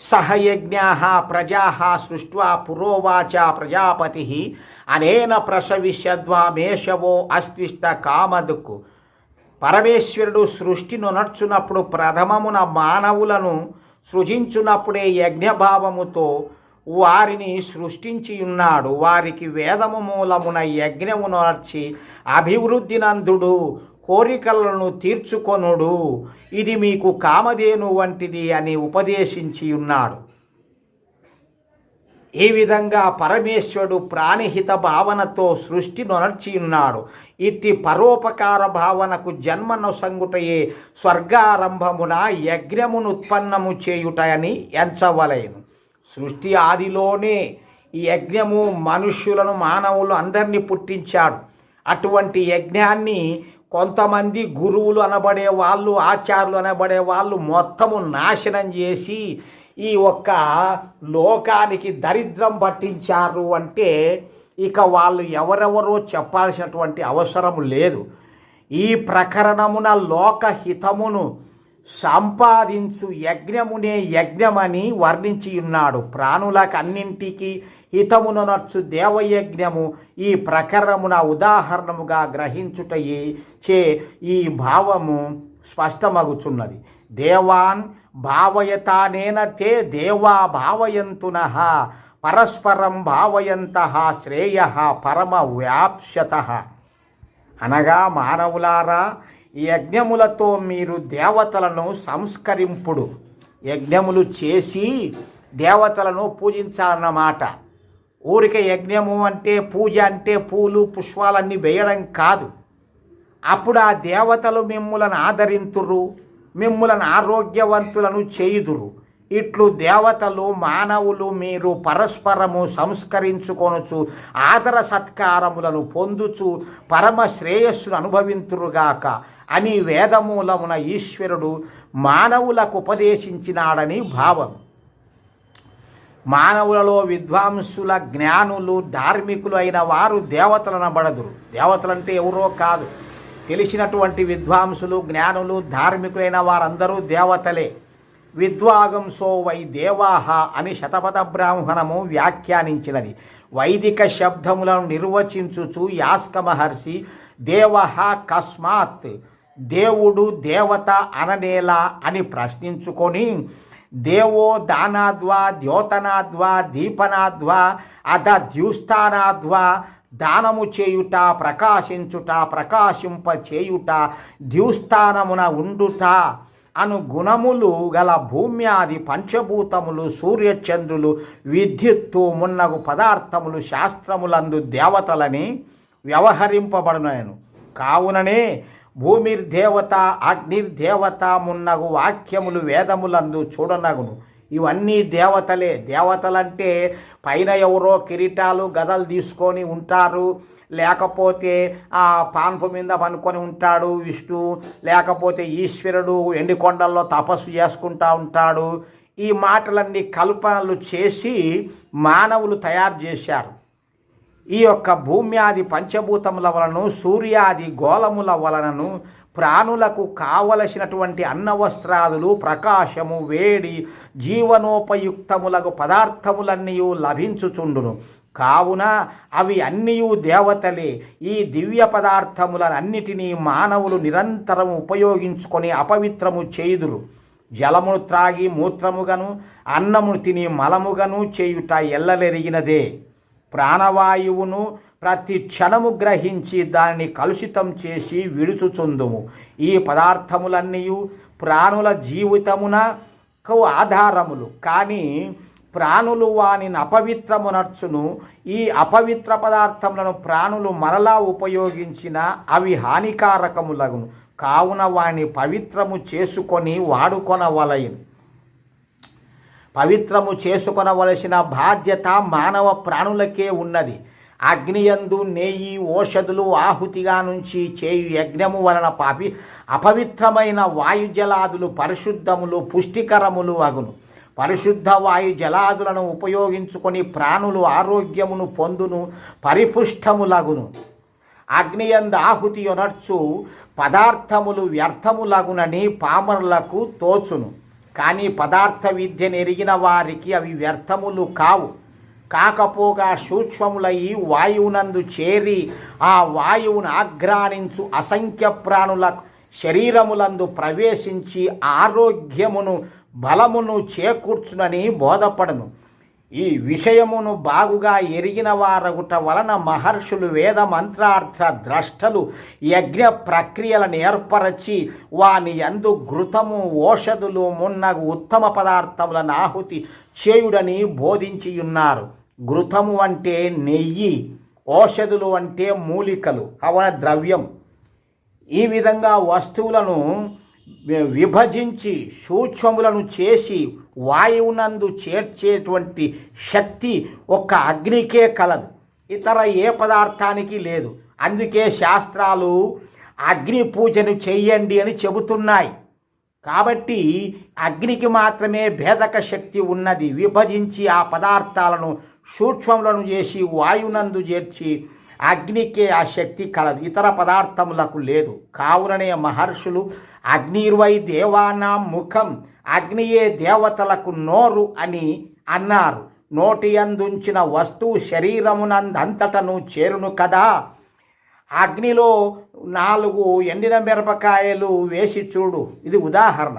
సహయజ్ఞా ప్రజా సృష్ట్వా పురోవాచ ప్రజాపతి అనేన ప్రసవిష్యద్వామేషవో అస్తిష్ట కామదుక్కు. పరమేశ్వరుడు సృష్టిను నడుచున్నప్పుడు ప్రథమమున మానవులను సృజించున్నప్పుడే యజ్ఞభావముతో వారిని సృష్టించి ఉన్నాడు వారికి వేదము మూలమున యజ్ఞము నర్చి అభివృద్ధి నందుడు కోరికలను తీర్చుకొనుడు. ఇది మీకు కామధేను వంటిది అని ఉపదేశించి ఉన్నాడు. ఈ విధంగా పరమేశ్వరుడు ప్రాణిహిత భావనతో సృష్టి నొనర్చి ఉన్నాడు. ఇట్టి పరోపకార భావనకు జన్మను సంగుటయే స్వర్గారంభమున యజ్ఞమును ఉత్పన్నము చేయుటని ఎంచవలేను. సృష్టి ఆదిలోనే ఈ యజ్ఞము మనుష్యులను మానవులు అందరినీ పుట్టించాడు. అటువంటి యజ్ఞాన్ని కొంతమంది గురువులు అనబడే వాళ్ళు ఆచార్యులు అనబడే వాళ్ళు మొత్తము నాశనం చేసి ఈ ఒక్క లోకానికి దరిద్రం పట్టించారు అంటే ఇక వాళ్ళు ఎవరెవరో చెప్పాల్సినటువంటి అవసరం లేదు. ఈ ప్రకరణమున లోకహితమును సంపాదించు యజ్ఞమునే యజ్ఞమని వర్ణించి ఉన్నాడు. ప్రాణులకు అన్నింటికి హితమును నర్చు దేవయజ్ఞము ఈ ప్రకరణమున ఉదాహరణముగా గ్రహించుటయే చే ఈ భావము స్పష్టమగుచున్నది. దేవాన్ భావయతానేన తే దేవా భావయంతున పరస్పరం భావయంత శ్రేయ పరమ వ్యాప్స్యత. అనగా మానవులారా యజ్ఞములతో మీరు దేవతలను సంస్కరింపుడు. యజ్ఞములు చేసి దేవతలను పూజించాలన్నమాట. ఊరికే యజ్ఞము అంటే పూజ అంటే పూలు పుష్పాలన్నీ వేయడం కాదు. అప్పుడు ఆ దేవతలు మిమ్ములను ఆదరింతురు మిమ్ములను ఆరోగ్యవంతులను చేయుదురు. ఇట్లు దేవతలు మానవులు మీరు పరస్పరము సంస్కరించుకొనుచు ఆదర సత్కారములను పొందుచు పరమ శ్రేయస్సును అనుభవింతురుగాక అని వేదమూలమున ఈశ్వరుడు మానవులకు ఉపదేశించినాడని భావం. మానవులలో విద్వాంసుల జ్ఞానులు ధార్మికులు అయిన వారు దేవతలనబడదురు దేవతలంటే ఎవరో కాదు. తెలిసినటువంటి విద్వాంసులు జ్ఞానులు ధార్మికులైన వారందరూ దేవతలే. విద్వాగంసో వై దేవాహ అని శతపథ బ్రాహ్మణము వ్యాఖ్యానించినది. వైదిక శబ్దములను నిర్వచించుచు యాస్క మహర్షి దేవ కస్మాత్ దేవుడు దేవత అననేలా అని ప్రశ్నించుకొని దేవో దానాద్వా ద్యోతనాద్వా దీపనాద్వా అధ ద్యూస్థానాద్వా దానము చేయుట ప్రకాశించుట ప్రకాశింప చేయుట ద్యూస్థానమున ఉండుట అను గుణములు గల భూమ్యాది పంచభూతములు సూర్యచంద్రులు విద్యుత్తు మున్నగు పదార్థములు శాస్త్రములందు దేవతలని వ్యవహరింపబడునను. కావుననే భూమిర్దేవత అగ్నిర్దేవత మున్నగు వాక్యములు వేదములందు చూడనగును. ఇవన్నీ దేవతలే. దేవతలంటే పైన ఎవరో కిరీటాలు గదలు తీసుకొని ఉంటారు. లేకపోతే ఆ పాన్పు మీద పనుకొని ఉంటాడు విష్ణు. లేకపోతే ఈశ్వరుడు ఎండికొండల్లో తపస్సు చేసుకుంటా ఉంటాడు. ఈ మాటలన్నీ కల్పనలు చేసి మానవులు తయారు చేశారు. ఈ యొక్క భూమ్యాది పంచభూతముల వలన సూర్యాది గోళముల వలనను ప్రాణులకు కావలసినటువంటి అన్న వస్త్రాదులు ప్రకాశము వేడి జీవనోపయుక్తములకు పదార్థములన్నీ లభించుచుండును. కావున అవి అన్నీ దేవతలే. ఈ దివ్య పదార్థములన్నిటినీ మానవులు నిరంతరం ఉపయోగించుకొని అపవిత్రము చేయుదురు. జలమును త్రాగి మూత్రముగను అన్నమును తిని మలముగను చేయుట ఎల్లలెరిగినదే. ప్రాణవాయువును ప్రతి క్షణము గ్రహించి దానిని కలుషితం చేసి విడుచుచుందుము. ఈ పదార్థములన్నీ ప్రాణుల జీవితమునకు ఆధారములు. కానీ ప్రాణులు వానిని అపవిత్రమునర్చును. ఈ అపవిత్ర పదార్థములను ప్రాణులు మరలా ఉపయోగించిన అవి హానికారకములగును. కావున వాని పవిత్రము చేసుకొని వాడుకొనవలయను పవిత్రము చేసుకొనవలసిన బాధ్యత మానవ ప్రాణులకే ఉన్నది. అగ్నియందు నెయ్యి ఓషధులు ఆహుతిగా నుంచి చేయు యజ్ఞము వలన పాపి అపవిత్రమైన వాయుజలాదులు పరిశుద్ధములు పుష్టికరములు అగును. పరిశుద్ధ వాయు జలాదులను ఉపయోగించుకొని ప్రాణులు ఆరోగ్యమును పొందును పరిపుష్టములగును. అగ్నియంద ఆహుతి యొనర్చు పదార్థములు వ్యర్థములగునని పామరులకు తోచును. కానీ పదార్థ విద్య నెరిగిన వారికి అవి వ్యర్థములు కావు. కాకపోగా సూక్ష్మములయి వాయువునందు చేరి ఆ వాయువును ఆగ్రానించు అసంఖ్య ప్రాణుల శరీరములందు ప్రవేశించి ఆరోగ్యమును బలమును చేకూర్చునని బోధపడను. ఈ విషయమును బాగుగా ఎరిగిన వారగుట వలన మహర్షులు వేద మంత్రార్థ ద్రష్టలు యజ్ఞ ప్రక్రియలను ఏర్పరచి వాని యందు ఘృతము ఓషధులు మున్నగు ఉత్తమ పదార్థములను ఆహుతి చేయుడని బోధించియున్నారు. ఘృతము అంటే నెయ్యి ఓషధులు అంటే మూలికలు అవన ద్రవ్యం. ఈ విధంగా వస్తువులను వి- విభజించి సూక్ష్మములను చేసి వాయువునందు చేర్చేటువంటి శక్తి ఒక్క అగ్నికే కలదు. ఇతర ఏ పదార్థానికి లేదు. అందుకే శాస్త్రాలు అగ్ని పూజను చెయ్యండి అని చెబుతున్నాయి. కాబట్టి అగ్నికి మాత్రమే భేదక శక్తి ఉన్నది. విభజించి ఆ పదార్థాలను సూక్ష్మములను చేసి వాయునందు చేర్చి అగ్నికే ఆ శక్తి కలదు. ఇతర పదార్థములకు లేదు. కావుననే మహర్షులు అగ్నిర్వై దేవానాం ముఖం అగ్నియే దేవతలకు నోరు అని అన్నారు. నోటి అందుంచిన వస్తువు శరీరమునందంతటను చేరును కదా. అగ్నిలో నాలుగు ఎండిన మిరపకాయలు వేసి చూడు. ఇది ఉదాహరణ.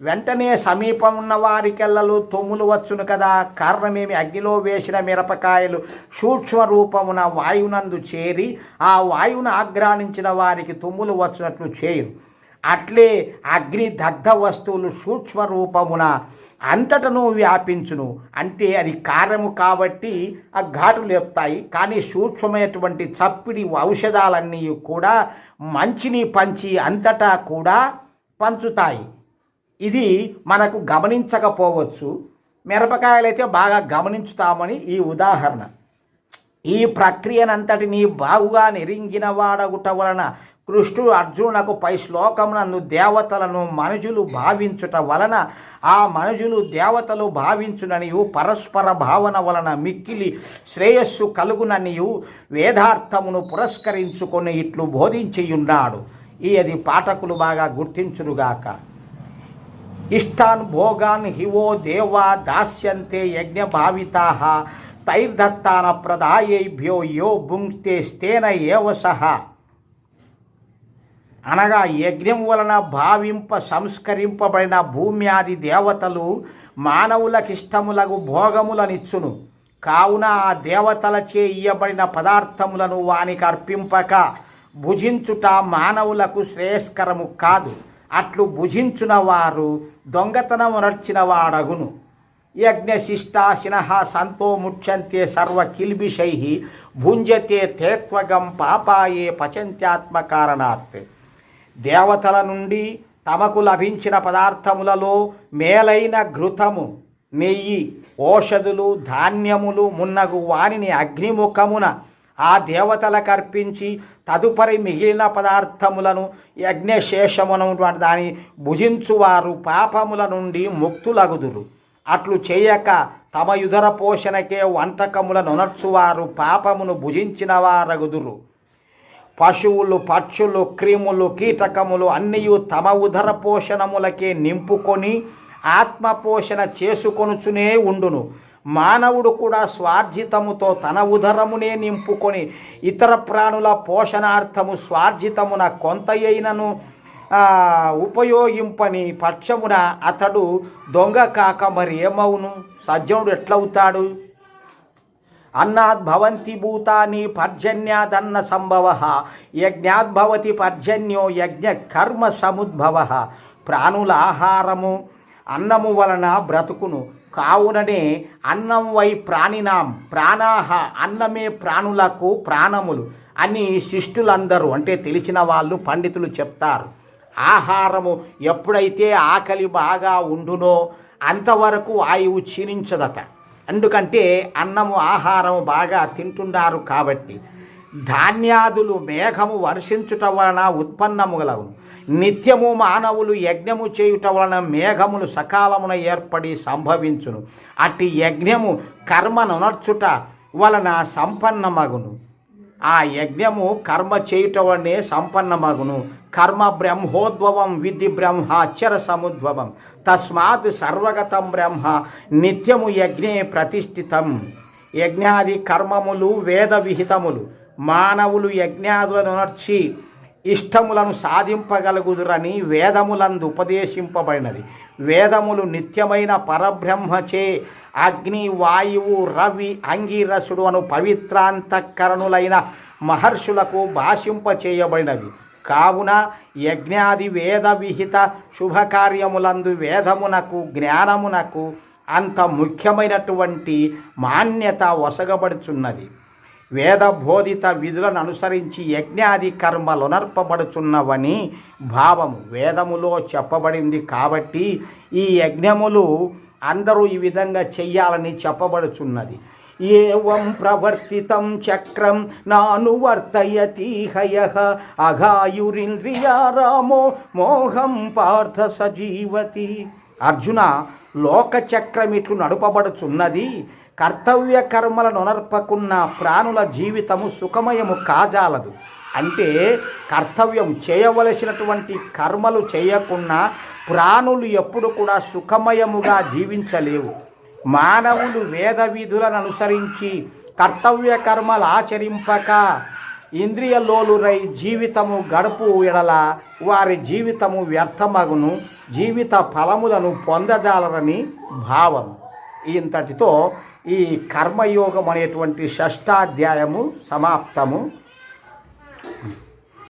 వెంటనే సమీపం ఉన్న వారికెళ్ళలు తొమ్ములు వచ్చును కదా. కారణమేమి? అగ్నిలో వేసిన మిరపకాయలు సూక్ష్మ రూపమున వాయునందు చేరి ఆ వాయువును ఆగ్రాణించిన వారికి తుమ్ములు వచ్చినట్లు చేయును. అట్లే అగ్ని దగ్ధ వస్తువులు సూక్ష్మ రూపమున అంతటను వ్యాపించును. అంటే అది కార్యము కాబట్టి ఆ ఘాటు లేపుతాయి. కానీ సూక్ష్మమైనటువంటి చప్పిడి ఔషధాలన్నీ కూడా మంచిని పంచి అంతటా కూడా పంచుతాయి. ఇది మనకు గమనించకపోవచ్చు. మిరపకాయలైతే బాగా గమనించుతామని ఈ ఉదాహరణ. ఈ ప్రక్రియనంతటినీ బాగుగా నెరింగిన వాడగుట వలన కృష్ణుడు అర్జునునకు పై శ్లోకమునందు దేవతలను మనుజులు భావించుట వలన ఆ మనుజులు దేవతలు భావించుననియు పరస్పర భావన వలన మిక్కిలి శ్రేయస్సు కలుగుననియు వేదార్థమును పురస్కరించుకొని ఇట్లు బోధించియున్నాడు ఈ అది పాఠకులు బాగా గుర్తించునుగాక. ఇష్టాన్ భోగాన్ హివో దేవా దాస్యంతే యజ్ఞ భావితా తైర్దత్తాన ప్రదాయేభ్యో యో భుంక్తే స్తేన ఏవ సహా. అనగా యజ్ఞం వలన భావింప సంస్కరింపబడిన భూమ్యాది దేవతలు మానవులకిష్టములకు భోగములనిచ్చును. కావున ఆ దేవతలచే ఇయ్యబడిన పదార్థములను వానికి అర్పింపక భుజించుట మానవులకు శ్రేయస్కరము కాదు. అట్లు భుజించున వారు దొంగతనము నడిచిన వాడగును యజ్ఞశిష్టాశిన సంతో ముచ్యంతే సర్వ కిల్బిషై భుంజతే తేత్వగం పాపాయే పచంత్యాత్మ కారణాత్తే దేవతల నుండి తమకు లభించిన పదార్థములలో మేలైన ఘృతము నెయ్యి ఓషధులు ధాన్యములు మున్నగు వానిని అగ్నిముఖమున ఆ దేవతలకు అర్పించి తదుపరి మిగిలిన పదార్థములను యజ్ఞశేషమునటువంటి దాని భుజించువారు పాపముల నుండి ముక్తులగుదురు. అట్లు చేయక తమ యుధర పోషణకే వంటకములను నొనర్చువారు పాపమును భుజించిన వారగుదురు పశువులు పక్షులు క్రిములు కీటకములు అన్నీ తమ ఉదర పోషణములకే నింపుకొని ఆత్మపోషణ చేసుకొనుచునే ఉండును. మానవుడు కూడా స్వార్జితముతో తన ఉదరమునే నింపుకొని ఇతర ప్రాణుల పోషణార్థము స్వార్జితమున కొంతయైనను ఉపయోగింపని పక్షమున అతడు దొంగ కాక మరి ఏమవును? సజ్జనుడు ఎట్లవుతాడు? అన్నాద్భవంతి భూతాని పర్జన్యాదన్న సంభవ యజ్ఞాద్భవతి పర్జన్యో యజ్ఞ కర్మ సముద్భవ. ప్రాణుల ఆహారము అన్నము వలన బ్రతుకును. కావుననే అన్నం వై ప్రాణినాం ప్రాణాహ అన్నమే ప్రాణులకు ప్రాణములు అని శిష్టులందరూ అంటే తెలిసిన వాళ్ళు పండితులు చెప్తారు. ఆహారము ఎప్పుడైతే ఆకలి బాగా ఉండునో అంతవరకు ఆయువు క్షీణించదట. ఎందుకంటే అన్నము ఆహారము బాగా తింటున్నారు కాబట్టి ధాన్యాదులు మేఘము వర్షించుట వలన ఉత్పన్నములగును నిత్యము మానవులు యజ్ఞము చేయుట వలన మేఘములు సకాలమున ఏర్పడి సంభవించును. అట్టి యజ్ఞము కర్మనునర్చుట వలన సంపన్నమగును. ఆ యజ్ఞము కర్మ చేయటం వల్లనే సంపన్నమగును. కర్మ బ్రహ్మోద్భవం విధి బ్రహ్మ అక్షర సముద్భవం. తస్మాత్ సర్వగతం బ్రహ్మ నిత్యము యజ్ఞే ప్రతిష్ఠితం. యజ్ఞాది కర్మములు వేద విహితములు. మానవులు యజ్ఞాదులను నర్చి ఇష్టములను సాధింపగలుగుదురని వేదములందు ఉపదేశింపబడినది. వేదములు నిత్యమైన పరబ్రహ్మచే. అగ్ని వాయువు రవి అంగీరసుడు అను పవిత్రాంతఃకరణులైన మహర్షులకు భాషింపచేయబడినవి. కావున యజ్ఞాది వేద విహిత శుభకార్యములందు వేదమునకు జ్ఞానమునకు అంత ముఖ్యమైనటువంటి మాన్యత వసగబడుచున్నది. వేద బోధిత విధులను అనుసరించి యజ్ఞాది కర్మలు నర్పబడుచున్నవని భావము. వేదములో చెప్పబడింది కాబట్టి ఈ యజ్ఞములు అందరూ ఈ విధంగా చెయ్యాలని చెప్పబడుచున్నది. ఏవం ప్రవర్తితం చక్రం నానువర్తయతీహయ అఘాయురింద్రియా రామో మోహం పార్థ సజీవతి. అర్జున లోకచక్రం ఇట్లు నడుపబడుచున్నది. కర్తవ్య కర్మలను నొనర్పకున్న ప్రాణుల జీవితము సుఖమయము కాజాలదు. అంటే కర్తవ్యం చేయవలసినటువంటి కర్మలు చేయకుండా ప్రాణులు ఎప్పుడు కూడా సుఖమయముగా జీవించలేవు. మానవులు వేద విధులను అనుసరించి కర్తవ్య కర్మలు ఆచరింపక ఇంద్రియలోలురై జీవితము గడుపు ఎడల వారి జీవితము వ్యర్థమగును జీవిత ఫలములను పొందజాలరని భావం ఇంతటితో ఈ కర్మయోగం అనేటువంటి షష్టాధ్యాయము సమాప్తము.